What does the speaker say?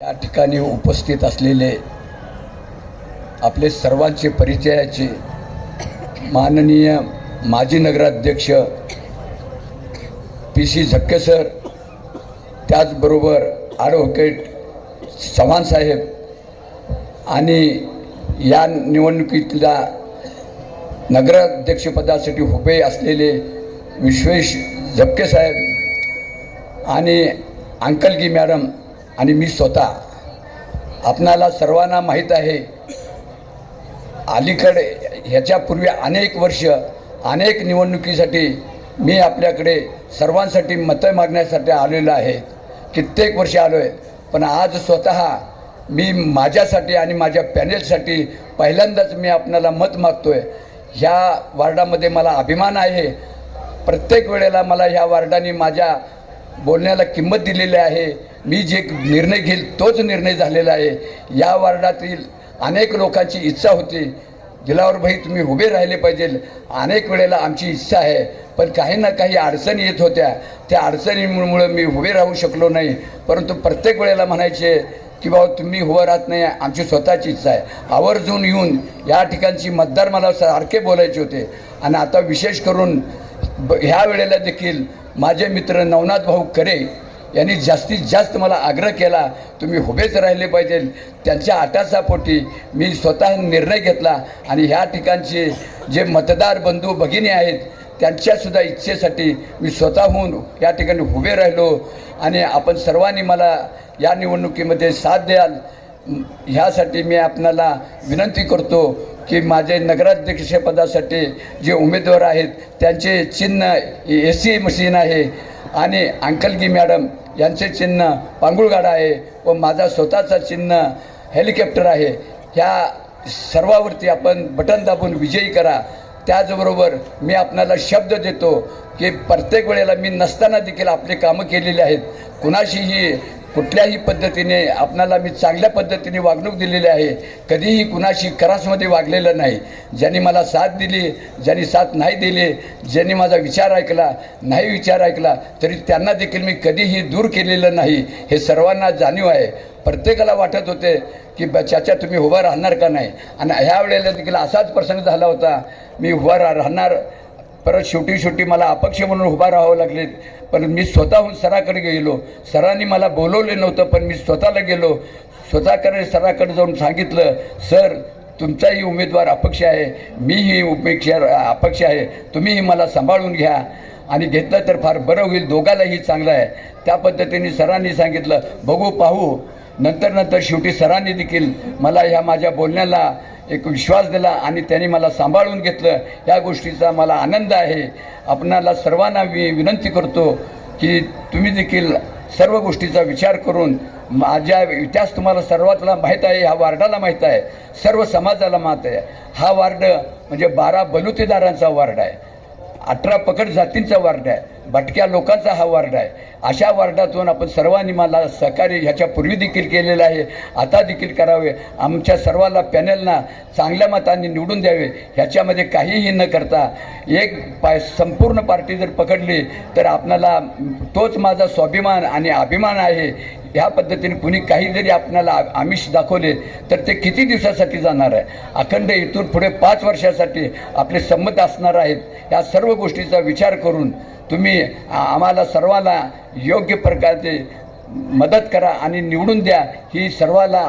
या ठिकाणी उपस्थित असलेले आपले सर्वांचे परिचयाचे माननीय माजी नगराध्यक्ष पी सी झक्के सर त्याचबरोबर ॲडव्होकेट चव्हाणसाहेब आणि या निवडणुकीतल्या नगराध्यक्षपदासाठी उभे असलेले विश्वेश झपके साहेब आणि अंकलगी मॅडम आणि मी स्वतः आपणाला सर्वांना माहीत आहे अलीकडे ह्याच्यापूर्वी अनेक वर्ष अनेक निवडणुकीसाठी मी आपल्याकडे सर्वांसाठी मतं मागण्यासाठी आलेलो आहे. कित्येक वर्ष आलो आहे पण आज स्वतः मी माझ्यासाठी आणि माझ्या पॅनेलसाठी पहिल्यांदाच मी आपणाला मत मागतो आहे ह्या वार्डामध्ये मला अभिमान आहे. प्रत्येक वेळेला मला ह्या वार्डाने माझ्या बोलण्याला किंमत दिलेली आहे. मी जे निर्णय घेईल तोच निर्णय झालेला आहे. या वार्डातील अनेक लोकांची इच्छा होती. दिलावर भाई तुम्ही उभे राहिले पाहिजे. अनेक वेळेला आमची इच्छा आहे. पण काही ना काही अडचणी येत होत्या. त्या अडचणीमुळं मी उभे राहू शकलो नाही. परंतु प्रत्येक वेळेला म्हणायचे की बाबा तुम्ही उभं राहत नाही. आमची स्वतःची इच्छा आहे. आवर्जून येऊन या ठिकाणची मतदार मला सारखे बोलायचे होते. आणि आता विशेष करून ब ह्या वेळेला देखील माझे मित्र नवनाथ भाऊ करे यांनी जास्तीत जास्त मला आग्रह केला तुम्ही उभेच राहिले पाहिजे. त्यांच्या आटासापोटी मी स्वतः निर्णय घेतला आणि ह्या ठिकाणचे जे मतदार बंधू भगिनी आहेत त्यांच्यासुद्धा इच्छेसाठी मी स्वतःहून या ठिकाणी उभे राहिलो. आणि आपण सर्वांनी मला या निवडणुकीमध्ये साथ द्याल. ह्यासाठी मी आपणाला विनंती करतो की माझे नगराध्यक्षपदासाठी जे उमेदवार आहेत त्यांचे चिन्ह ए सी मशीन आहे आणि अंकलगी मॅडम यांचे चिन्ह पांगुळगाडा आहे व माझा स्वतःचा चिन्ह हेलिकॉप्टर आहे. ह्या सर्वावरती आपण बटन दाबून विजयी करा. त्याचबरोबर मी आपणाला शब्द देतो की प्रत्येक वेळेला मी नसताना देखील आपली कामं केलेली आहेत. कुणाशीही कुठल्याही पद्धतीने आपणाला मी चांगल्या पद्धतीने वागणूक दिलेली आहे कधीही कुणाशी करासमध्ये वागलेलं नाही. ज्यांनी मला साथ दिली ज्यांनी साथ नाही दिली ज्यांनी माझा विचार ऐकला नाही विचार ऐकला तरी त्यांना देखील मी कधीही दूर केलेलं नाही. हे सर्वांना जाणीव आहे. प्रत्येकाला वाटत होते की ब चाचा तुम्ही उभा राहणार का नाही? आणि ह्या वेळेला देखील असाच प्रसंग झाला होता. मी उभा रा राहणार परत शेवटी शेवटी मला अपक्ष म्हणून उभा राहावं लागले. पण मी स्वतःहून सराकडे गेलो. सरांनी मला बोलवले नव्हतं पण मी स्वतःला गेलो. स्वतःकडे सराकडे जाऊन सांगितलं सर तुमचाही उमेदवार अपक्ष आहे. मीही उपेक्षा अपक्ष आहे. तुम्हीही मला सांभाळून घ्या. आणि घेतलं तर फार बरं होईल. दोघालाही चांगलं आहे. त्या पद्धतीने सरांनी सांगितलं बघू पाहू. नंतर नंतर शेवटी सरांनी देखील मला ह्या माझ्या बोलण्याला एक विश्वास दिला आणि त्यांनी मला सांभाळून घेतलं. या गोष्टीचा मला आनंद आहे. आपणाला सर्वांना मी विनंती करतो की तुम्ही देखील सर्व गोष्टीचा विचार करून माझ्या इतिहास तुम्हाला सर्वातला माहीत आहे ह्या वार्डाला माहीत आहे सर्व समाजाला माहीत आहे. हा वार्ड म्हणजे बारा बलुतेदारांचा वार्ड आहे. अठरा पकड जातींचा वार्ड आहे. भटक्या लोकांचा हा वार्ड आहे. अशा वार्डातून आपण सर्वांनी मला सहकार्य ह्याच्यापूर्वी देखील केलेलं आहे. आता देखील करावे. आमच्या सर्वांना पॅनलना चांगल्या मतांनी निवडून द्यावे. ह्याच्यामध्ये काहीही न करता एक पाय संपूर्ण पार्टी जर पकडली तर आपणाला तोच माझा स्वाभिमान आणि अभिमान आहे. ह्या पद्धतीने कुणी काही जरी आपणाला आमिष दाखवले तर ते किती दिवसासाठी जाणार आहे? अखंड इथून पुढे पाच वर्षासाठी आपले संमत असणार आहेत या सर्व गोष्टीचा विचार करून तुम्ही आम्हाला सर्वांना योग्य प्रकारचे मदत करा आणि निवडून द्या. ही सर्वाला